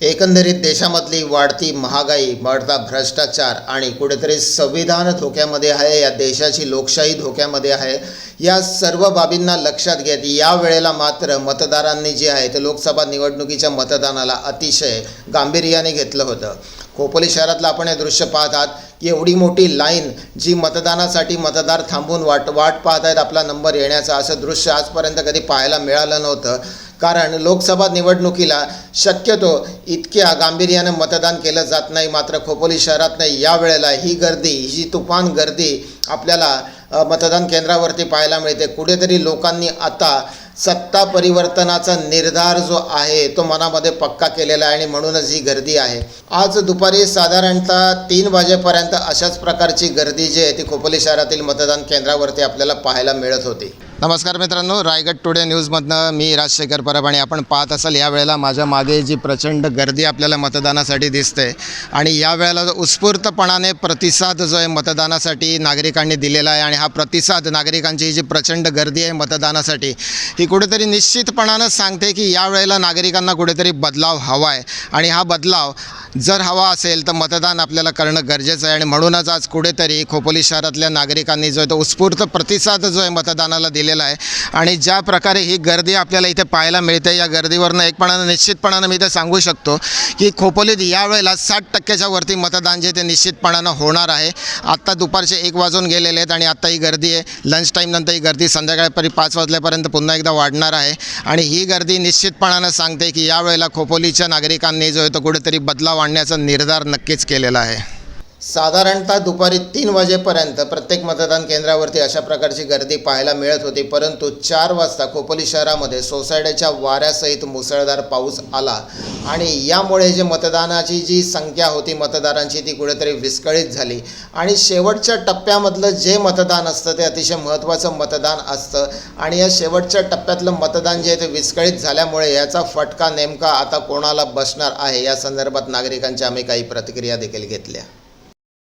एकंदरीत देशामधली वाढती महागाई वाढता भ्रष्टाचार आणि कुठेतरी संविधान धोक्यामध्ये आहे या देशाची लोकशाही धोक्यामध्ये आहे या सर्व बाबींना लक्षात घेत या वेळेला मात्र मतदारांनी जे आहे ते लोकसभा निवडणुकीच्या मतदानाला अतिशय गांभीर्याने घेतलं होतं. खोपोली शहरातलं आपण हे दृश्य पाहत आहात की एवढी मोठी लाईन जी मतदानासाठी मतदार थांबून वाट वाट पाहत आहेत आपला नंबर येण्याचा असं दृश्य आजपर्यंत कधी पाहायला मिळालं नव्हतं. कारण लोकसभा निवडणुकीला शक्यतो इतक्या गांभीर्यानं मतदान केलं जात नाही मात्र खोपोली शहरात नाही. या वेळेला ही गर्दी ही तुफान गर्दी आपल्याला मतदान केंद्रावरती पाहायला मिळते. कुठेतरी लोकांनी आता सत्ता परिवर्तनाचा निर्धार जो आहे तो मनामध्ये पक्का केलेला आहे आणि म्हणूनच ही गर्दी आहे. आज दुपारी साधारणतः तीन वाजेपर्यंत अशाच प्रकारची गर्दी जी आहे ती खोपोली शहरातील मतदान केंद्रावरती आपल्याला पाहायला मिळत होती. नमस्कार मित्रांनो रायगड टुडे न्यूजमधनं मी राजशेखर परब आणि आपण पाहत असाल या वेळेला माझ्या मागे जी प्रचंड गर्दी आपल्याला मतदानासाठी दिसते आणि या वेळेला जो उत्स्फूर्तपणाने प्रतिसाद जो आहे मतदानासाठी नागरिकांनी दिलेला आहे आणि हा प्रतिसाद नागरिकांची ही जी प्रचंड गर्दी आहे मतदानासाठी ही कुठेतरी निश्चितपणानं सांगते की या वेळेला नागरिकांना कुठेतरी बदलाव हवा आहे. आणि हा बदलाव जर हवा असेल तर मतदान आपल्याला करणं गरजेचं आहे. आणि म्हणूनच आज कुठेतरी खोपोली शहरातल्या नागरिकांनी जो आहे तो उत्स्फूर्त प्रतिसाद जो आहे मतदानाला दिलेला आहे. आणि ज्या प्रकारे ही गर्दी आपल्याला इथे पाहायला मिळते या गर्दीवरनं एकपणानं निश्चितपणानं मी इथे सांगू शकतो की खोपोलीत यावेळेला साठ टक्क्याच्या वरती मतदान जे ते निश्चितपणानं होणार आहे. आत्ता दुपारचे एक वाजून गेलेले आहेत आणि आत्ता ही गर्दी आहे. लंच टाईमनंतर ही गर्दी संध्याकाळपरी पाच वाजल्यापर्यंत पुन्हा एकदा वाढणार आहे. आणि ही गर्दी निश्चितपणानं सांगते की यावेळेला खोपोलीच्या नागरिकांनी जो आहे तो कुठेतरी बदलाव वाढण्याचा निर्धार नक्कीच केलेला आहे. साधारणतः दुपारी तीन वाजेपर्यंत प्रत्येक मतदान केंद्रावरती अशा प्रकारची गर्दी पाहायला मिळत होती परंतु चार वाजता खोपोली शहरामध्ये सोसायट्याच्या वाऱ्यासहित मुसळधार पाऊस आला. आणि यामुळे जे मतदानाची जी संख्या होती मतदारांची ती कुठेतरी विस्कळीत झाली. आणि शेवटच्या टप्प्यामधलं जे मतदान असतं ते अतिशय महत्त्वाचं मतदान असतं. आणि या शेवटच्या टप्प्यातलं मतदान जे आहे ते विस्कळीत झाल्यामुळे याचा फटका नेमका आता कोणाला बसणार आहे या संदर्भात नागरिकांच्या आम्ही काही प्रतिक्रिया देखील घेतल्या.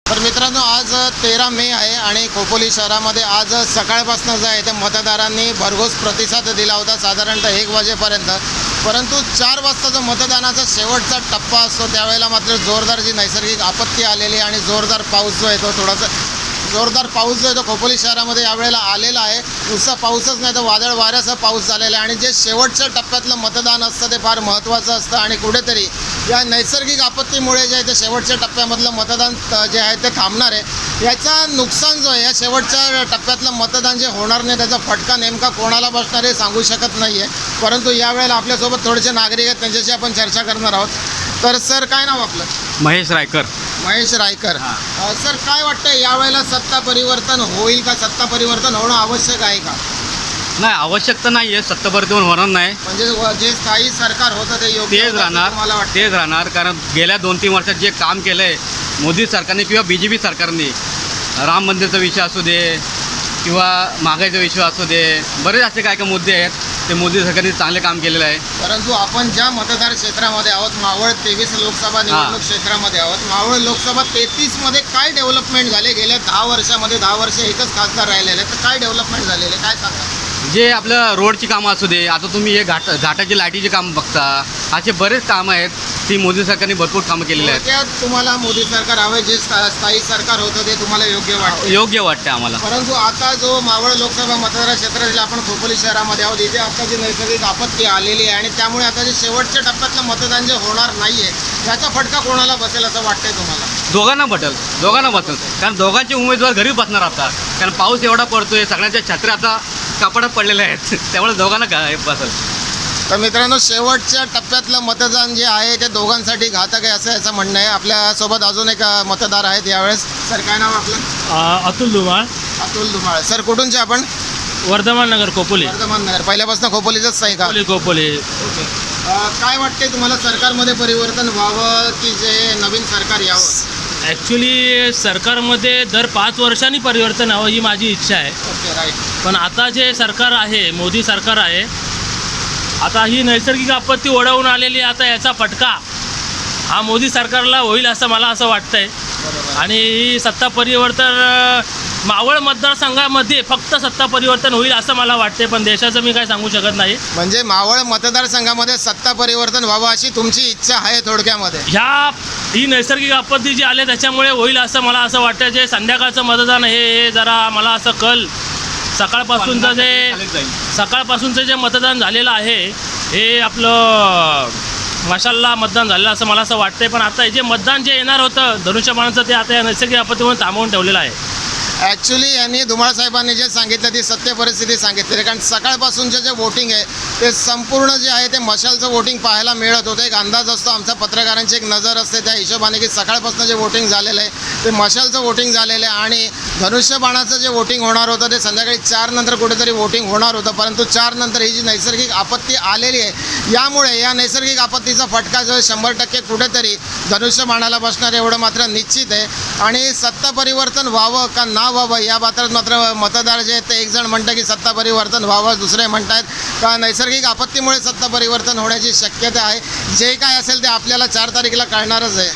तर मित्रांनो आज तेरा मे आहे आणि खोपोली शहरामध्ये आज सकाळपासून जे आहे ते मतदारांनी भरघोस प्रतिसाद दिला होता साधारणतः एक वाजेपर्यंत. परंतु चार वाजता जो मतदानाचा शेवटचा टप्पा असतो त्यावेळेला मात्र जोरदार जी नैसर्गिक आपत्ती आलेली आणि जोरदार पाऊस जो आहे तो थोडासा जोरदार पाऊस जो आहे तो खोपोली शहरामध्ये यावेळेला आलेला आहे. नुसता पाऊसच नाही तर वादळ वाऱ्याचा पाऊस झालेला आहे. आणि जे शेवटच्या टप्प्यातलं मतदान असतं ते फार महत्त्वाचं असतं आणि कुठेतरी या नैसर्गिक आपत्तीमुळे जे आहे ते शेवटच्या टप्प्यामधलं मतदान जे आहे ते थांबणार आहे. याचा नुकसान जो आहे या शेवटच्या टप्प्यातलं मतदान जे होणार नाही त्याचा फटका नेमका कोणाला बसणार हे सांगू शकत नाही आहे परंतु यावेळेला आपल्यासोबत थोडेसे नागरिक आहेत त्यांच्याशी आपण चर्चा करणार आहोत. तर सर काय नाव आपलं? महेश रायकर. महेश रायकर. सर काय वाटतं यावेळेला सत्ता परिवर्तन होईल का? सत्ता परिवर्तन होणं आवश्यक आहे का? नाही आवश्यकता नाही आहे सत्तापरिवर्तन होणार नाही. म्हणजे व- जे स्थायी सरकार होतं ते योग्य तेच होतं असं राहणार वाटतं? तेच राहणार कारण गेल्या दोन तीन वर्षात जे काम केलं आहे मोदी सरकारने किंवा बी जे पी सरकारने राम मंदिरचा विषय असू दे किंवा महागाईचा विषय असू दे बरेच असे काय काय मुद्दे आहेत ते मोदी सरकारने चांगले काम केलेलं आहे. परंतु आपण ज्या मतदार क्षेत्रामध्ये आहोत मावळ तेवीस लोकसभा निवडणूक क्षेत्रामध्ये आहोत मावळ लोकसभा तेहतीसमध्ये काय डेव्हलपमेंट झाले? गेल्या दहा वर्षामध्ये दहा वर्ष एकच खासदार राहिलेले. तर काय डेव्हलपमेंट झालेले? काय सांगा जे आपलं रोडची कामं असू दे आता तुम्ही हे घाट घाटाची लाईटीची कामं बघता असे बरेच कामं आहेत ती मोदी सरकारने भरपूर कामं केलेली आहेत. थोडक्यात तुम्हाला मोदी सरकार हवे जे स्था- स्थायी सरकार होतं ते तुम्हाला योग्य वाटतं योग्य वाटते आम्हाला. परंतु आता जो मावळ लोकसभा मतदार क्षेत्रातील आपण खोपोली शहरामध्ये आहोत इथे आता जी नैसर्गिक आपत्ती आलेली आहे आणि त्यामुळे आता जे शेवटच्या टप्प्यातलं मतदान जे होणार नाहीये याचा फटका कोणाला बसेल असं वाटतंय तुम्हाला? दोघांना बटल दोघांना बसल कारण दोघांचे उमेदवार घरी बसणार आता. कारण पाऊस एवढा पडतोय सगळ्यांच्या छत्र्या आता कपाडात पडलेल्या आहेत. त्यामुळे दोघांना घा बसल. तर मित्रांनो शेवटच्या टप्प्यातलं मतदान जे आहे ते दोघांसाठी घातक आहे असं याचं म्हणणं आहे. आपल्यासोबत अजून एक अ, मतदार आहेत यावेळेस. सर काय नाव आपलं? अतुल धुमाळ अतुल धुमाळ सर कुठूनचे आपण? वर्धमान नगर कोपोली वर्धमान नगर. पहिल्यापासून खोपोलीचंच आहे का? कोपोली कोपोली ओके. अ, काय वाटते तुम्हाला सरकारमध्ये परिवर्तन व्हावं की जे नवीन सरकार यावं? ॲक्च्युली सरकारमध्ये दर पाच वर्षांनी परिवर्तन हवं ही माझी इच्छा आहे. ओके राईट पण आता जे सरकार आहे मोदी सरकार आहे आता ही नैसर्गिक आपत्ती ओढवून आलेली आता याचा फटका हा मोदी सरकारला होईल असं मला असं वाटतंय. बरोबर. आणि ही सत्ता परिवर्तन मावळ मतदारसंघामध्ये फक्त सत्ता परिवर्तन होईल असं मला वाटते पण देशाचं मी काय सांगू शकत नाही. म्हणजे मावळ मतदारसंघामध्ये सत्ता परिवर्तन व्हावं अशी तुमची इच्छा आहे थोडक्यामध्ये? ह्या ही नैसर्गिक आपत्ती जी आली त्याच्यामुळे होईल असं मला असं वाटतं जे संध्याकाळचं मतदान हे हे जरा मला असं कल सकाळपासूनचं जे. सकाळपासूनचं जे मतदान झालेलं आहे हे आपलं मशालला मतदान झालेलं असं मला असं वाटतंय. पण आता हे जे मतदान जे येणार होतं धनुष्यबाणाचं ते आता या नैसर्गिक आपत्तीमुळे थांबवून ठेवलेलं आहे. ॲक्च्युली यांनी धुमाळ साहेबांनी जे सांगितलं ती सत्य परिस्थिती सांगितलेली कारण सकाळपासूनचे जे वोटिंग आहे ते संपूर्ण जे आहे ते मशालचं वोटिंग पाहायला मिळत होतं. एक अंदाज असतो आमच्या पत्रकारांची एक नजर असते त्या हिशोबाने की सकाळपासून जे वोटिंग झालेलं आहे ते मशालचं वोटिंग झालेलं आहे. आणि धनुष्यबाणाचं जे वोटिंग होणार होतं ते संध्याकाळी चार नंतर कुठेतरी वोटिंग होणार होतं. परंतु चार नंतर ही जी नैसर्गिक आपत्ती आलेली आहे यामुळे या नैसर्गिक आपत्तीचा फटका जो आहे शंभर टक्के कुठेतरी धनुष्यबाणाला बसणार एवढं मात्र निश्चित आहे. आणि सत्ता परिवर्तन व्हावं का ना व्हावं या बाबतीत मात्र मतदार जे आहेत ते एक जण म्हणतं की सत्ता परिवर्तन व्हावं दुसरे म्हणतात का नैसर्गिक आपत्तीमुळे सत्ता परिवर्तन होण्याची शक्यता आहे. जे काय असेल ते आपल्याला चार तारखेला कळणारच आहे.